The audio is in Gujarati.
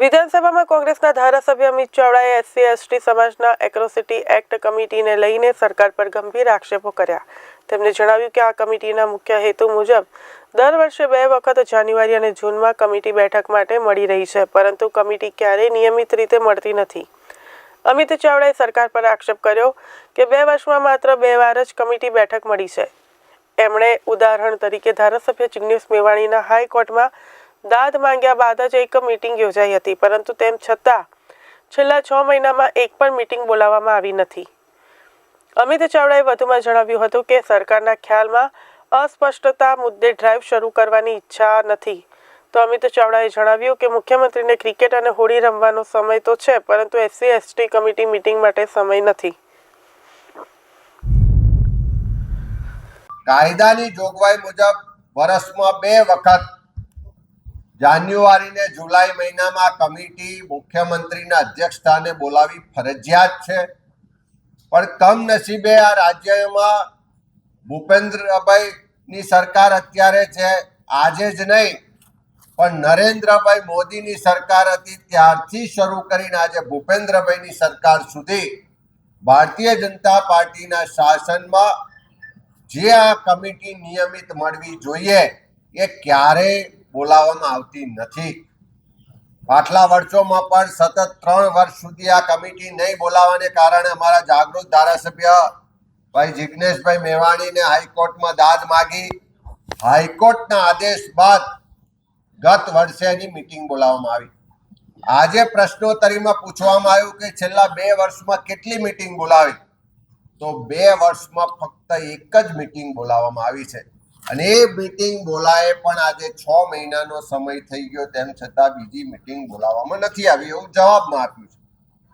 વિધાનસભામાં કોંગ્રેસના ધારાસભ્ય અમિત ચાવડાએ એસસી, એસટી સમાજના એક્રોસિટી એક્ટ કમિટીને લઈને સરકાર પર ગંભીર આક્ષેપો કર્યા. તેમણે જણાવ્યું કે આ કમિટીના મુખ્ય હેતુ મુજબ દર વર્ષે બે વખત જાન્યુઆરી અને જૂનમાં કમિટી બેઠક માટે મળી રહી છે, પરંતુ કમિટી ક્યારેય નિયમિત રીતે મળતી નથી. અમિત ચાવડાએ સરકાર પર આક્ષેપ કર્યો કે બે વર્ષમાં માત્ર બે વાર જ કમિટી બેઠક મળી છે. એમણે ઉદાહરણ તરીકે ધારાસભ્ય જિગ્નેશ મેવાણીના હાઈકોર્ટમાં દાદ માંગ્યા બાદ જ એક મીટિંગ યોજાઈ હતી, પરંતુ તેમ છતાં છેલ્લા છ મહિનામાં એક પણ મીટિંગ બોલાવવામાં આવી નથી. અમિત ચાવડાએ વધુમાં જણાવ્યું હતું કે સરકારના ખ્યાલમાં અસ્પષ્ટતા મુદ્દે ડ્રાઈવ શરૂ કરવાની ઈચ્છા નથી. તો અમિત ચાવડાએ જણાવ્યું કે મુખ્યમંત્રીને ક્રિકેટ અને હોળી રમવાનો સમય તો છે, પરંતુ એસસી એસટી કમિટી મીટિંગ માટે સમય નથી. કાયદાની જોગવાઈ મુજબ વર્ષમાં બે વખત જાન્યુઆરી ને જુલાઈ મહિનામાં કમિટી મુખ્યમંત્રીના અધ્યક્ષ સ્થાને બોલાવી ફરજિયાત છે. પણ કમનસીબે આ રાજ્યમાં ભૂપેન્દ્રભાઈની સરકાર અત્યારે છે, આજે જ નહીં, પણ નરેન્દ્રભાઈ મોદીની સરકાર હતી ત્યારથી શરૂ કરીને આજે ભૂપેન્દ્રભાઈની સરકાર સુધી ભારતીય જનતા પાર્ટીના શાસનમાં જે આ કમિટી નિયમિત મળવી જોઈએ, એ ક્યારેય બોલાવવામાં આવતી નથી. પાછલા વર્ષોમાં પણ સતત ત્રણ વર્ષ સુધી આ કમિટી નહીં બોલાવાને કારણે અમારા જાગૃત ધારાસભ્ય ભાઈ જિગ્નેશભાઈ મેવાણીને હાઈકોર્ટમાં દાદ માગી. હાઈકોર્ટના આદેશ બાદ ગત વર્ષે એની મિટિંગ બોલાવવામાં આવી. આજે પ્રશ્નોત્તરીમાં પૂછવામાં આવ્યું કે છેલ્લા બે વર્ષમાં કેટલી મિટિંગ બોલાવી? તો બે વર્ષમાં ફક્ત એક જ મિટિંગ બોલાવવામાં આવી છે. અને એ મિટિંગ બોલાય પણ આજે છ મહિનાનો સમય થઈ ગયો, તેમ છતાં બીજી મિટિંગ બોલાવવામાં નથી આવી. એવું જવાબમાં આપ્યું છે.